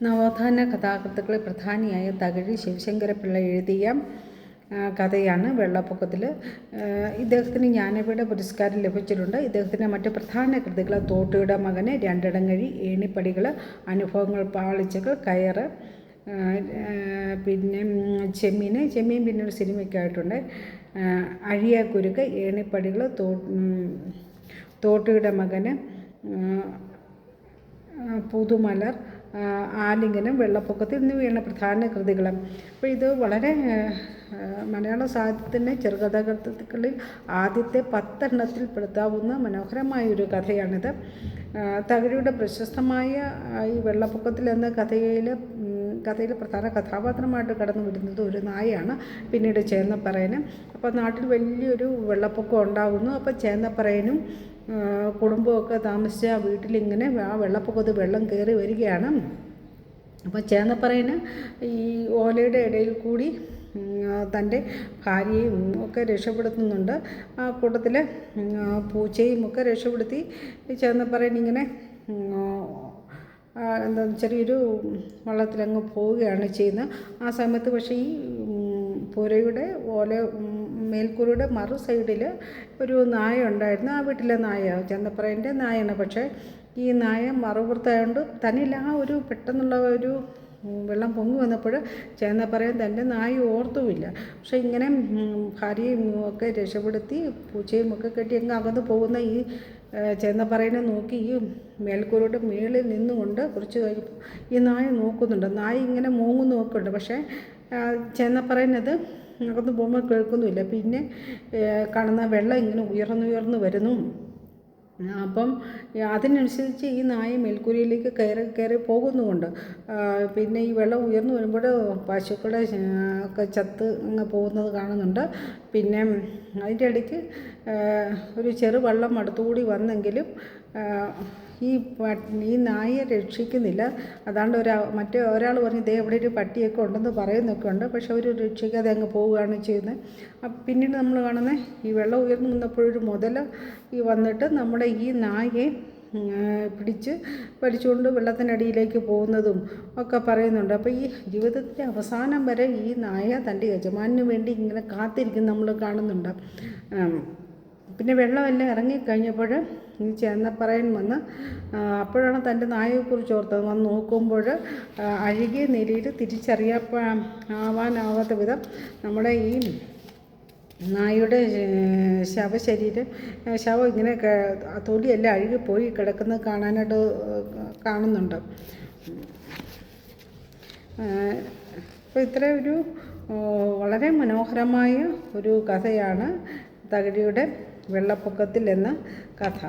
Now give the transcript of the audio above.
നവോത്ഥാന കഥാകൃത്തുക്കളിൽ പ്രധാനിയായ തകഴി ശിവശങ്കരപ്പിള്ള എഴുതിയ കഥയാണ് വെള്ളപ്പൊക്കത്തിൽ ഇദ്ദേഹത്തിന് ജ്ഞാനപീഠ പുരസ്കാരം ലഭിച്ചിട്ടുണ്ട്. ഇദ്ദേഹത്തിന്റെ മറ്റ് പ്രധാന കൃതികൾ തോട്ടിയുടെ മകന് രണ്ടിടങ്ങഴി ഏണിപ്പടികൾ അനുഭവങ്ങൾ പാളിച്ചകൾ കയറ് പിന്നെ ചെമ്മീൻ ചെമ്മീൻ പിന്നെ ഒരു സിനിമയൊക്കെ ആയിട്ടുണ്ട് അഴിയാക്കുരുക്ക് ഏണിപ്പടികൾ തോ തോട്ടിയുടെ മകന് പുതുമലർ ആലിംഗനം വെള്ളപ്പൊക്കത്തിൽ നിന്ന് എന്നിവയാണ് പ്രധാന കൃതികൾ അപ്പോൾ ഇത് വളരെ മലയാള സാഹിത്യത്തിന്റെ ചെറുകഥാകൃത്തുക്കളിൽ ആദ്യത്തെ പത്തെണ്ണത്തിൽ പെടുത്താവുന്ന മനോഹരമായ ഒരു കഥയാണിത് തകഴിയുടെ പ്രശസ്തമായ ഈ വെള്ളപ്പൊക്കത്തിൽ എന്ന കഥയിൽ കഥയിൽ പ്രധാന കഥാപാത്രമായിട്ട് കടന്നു വരുന്നത് ഒരു നായയാണ്. പിന്നീട് ചേന്നപ്പറയന്. അപ്പോൾ നാട്ടിൽ വലിയൊരു വെള്ളപ്പൊക്കം ഉണ്ടാകുന്നു അപ്പോൾ ചേന്നപ്പറയനും കുടുംബമൊക്കെ താമസിച്ച വീട്ടിലിങ്ങനെ ആ വെള്ളപ്പൊക്കത്ത് വെള്ളം കയറി വരികയാണ്. അപ്പോൾ ചേന്നപ്പറയിന് ഈ ഓലയുടെ ഇടയിൽ കൂടി തന്റെ ഭാര്യയും ഒക്കെ രക്ഷപ്പെടുത്തുന്നുണ്ട്. ആ കൂട്ടത്തിൽ പൂച്ചയും ഒക്കെ രക്ഷപ്പെടുത്തി. ചേന്നപ്പറയിൻ ഇങ്ങനെ എന്താ ചെറിയൊരു വള്ളത്തിലങ്ങ് പോവുകയാണ് ചെയ്യുന്നത്. ആ സമയത്ത് പക്ഷേ ഈ പുരയുടെ ഓല മേൽക്കൂരയുടെ മറു സൈഡിൽ ഒരു നായ ഉണ്ടായിരുന്നു. ആ വീട്ടിലെ നായ ചന്തപ്പറേന്റെ നായയാണ് പക്ഷേ ഈ നായ മറുപുറത്തായതുകൊണ്ട് തന്നില്ല. ആ ഒരു പെട്ടെന്നുള്ള ഒരു വെള്ളം പൊങ്ങി വന്നപ്പോൾ ചേന്നപ്പറയൻ തന്റെ നായ ഓർത്തുമില്ല. പക്ഷേ ഇങ്ങനെ ഭാര്യയും ഒക്കെ രക്ഷപ്പെടുത്തി പൂച്ചയും ഒക്കെ കെട്ടി അങ്ങ് അകന്ന് പോകുന്ന ഈ ചേന്നപ്പറയനെ നോക്കി ഈ മേൽക്കൂരയുടെ മേളിൽ നിന്നുകൊണ്ട് കുറച്ച് കഴിഞ്ഞപ്പോൾ ഈ നായ നോക്കുന്നുണ്ട്. നായ ഇങ്ങനെ മൂങ്ങുന്നു നോക്കുന്നുണ്ട് പക്ഷേ ചെന്നപ്പറയനത് അകന്ന് പോകുമ്പോൾ കേൾക്കുന്നുമില്ല. പിന്നെ കാണുന്ന വെള്ളം ഇങ്ങനെ ഉയർന്നുയർന്ന് വരുന്നു. അപ്പം അതിനനുസരിച്ച് ഈ നായ മേൽക്കൂരയിലേക്ക് കയറി കയറി പോകുന്നുമുണ്ട്. പിന്നെ ഈ വെള്ളം ഉയർന്നു വരുമ്പോൾ പശുക്കളുടെ ഒക്കെ ചത്ത് അങ്ങ് പോകുന്നത് കാണുന്നുണ്ട്. പിന്നെ അതിന്റെ ഇടയ്ക്ക് ഒരു ചെറു വെള്ളം അടുത്തുകൂടി വന്നെങ്കിലും ഈ ഈ നായയെ രക്ഷിക്കുന്നില്ല. അതാണ്ട് ഒരാ മറ്റേ ഒരാൾ പറഞ്ഞു ദേ ഇവിടെ ഒരു പട്ടിയൊക്കെ ഉണ്ടെന്ന് പറയുന്നൊക്കെ ഉണ്ട്. പക്ഷെ അവർ രക്ഷിക്കാതെ അങ്ങ് പോവുകയാണ് ചെയ്യുന്നത്. പിന്നീട് നമ്മൾ കാണുന്നത് ഈ വെള്ളം ഉയർന്നു നിന്നപ്പോഴൊരു മുതൽ ഈ വന്നിട്ട് നമ്മുടെ ഈ നായയെ പിടിച്ച് വലിച്ചുകൊണ്ട് വെള്ളത്തിനടിയിലേക്ക് പോകുന്നതും ഒക്കെ പറയുന്നുണ്ട്. അപ്പോൾ ഈ ജീവിതത്തിന്റെ അവസാനം വരെ ഈ നായ തന്റെ യജമാനു വേണ്ടി ഇങ്ങനെ കാത്തിരിക്കും നമ്മൾ കാണുന്നുണ്ട്. പിന്നെ വെള്ളമെല്ലാം ഇറങ്ങിക്കഴിഞ്ഞപ്പോൾ ഈ ചേന്നപ്പറയൻ വന്ന് അപ്പോഴാണ് തന്റെ നായയെക്കുറിച്ച് ഓർത്തത്. വന്ന് നോക്കുമ്പോൾ അഴുകിയ നിലയിൽ തിരിച്ചറിയാൻ ആവാനാവാത്ത വിധം നമ്മുടെ ഈ നായയുടെ ശവശരീരം ശവം ഇങ്ങനെ തൊലിയെല്ലാം അഴുകിപ്പോയി കിടക്കുന്നത് കാണാനായിട്ട് കാണുന്നുണ്ട്. അപ്പോൾ ഇത്ര ഒരു വളരെ മനോഹരമായ ഒരു കഥയാണ് തകഴിയുടെ വെള്ളപ്പൊക്കത്തിൽ എന്ന കഥ.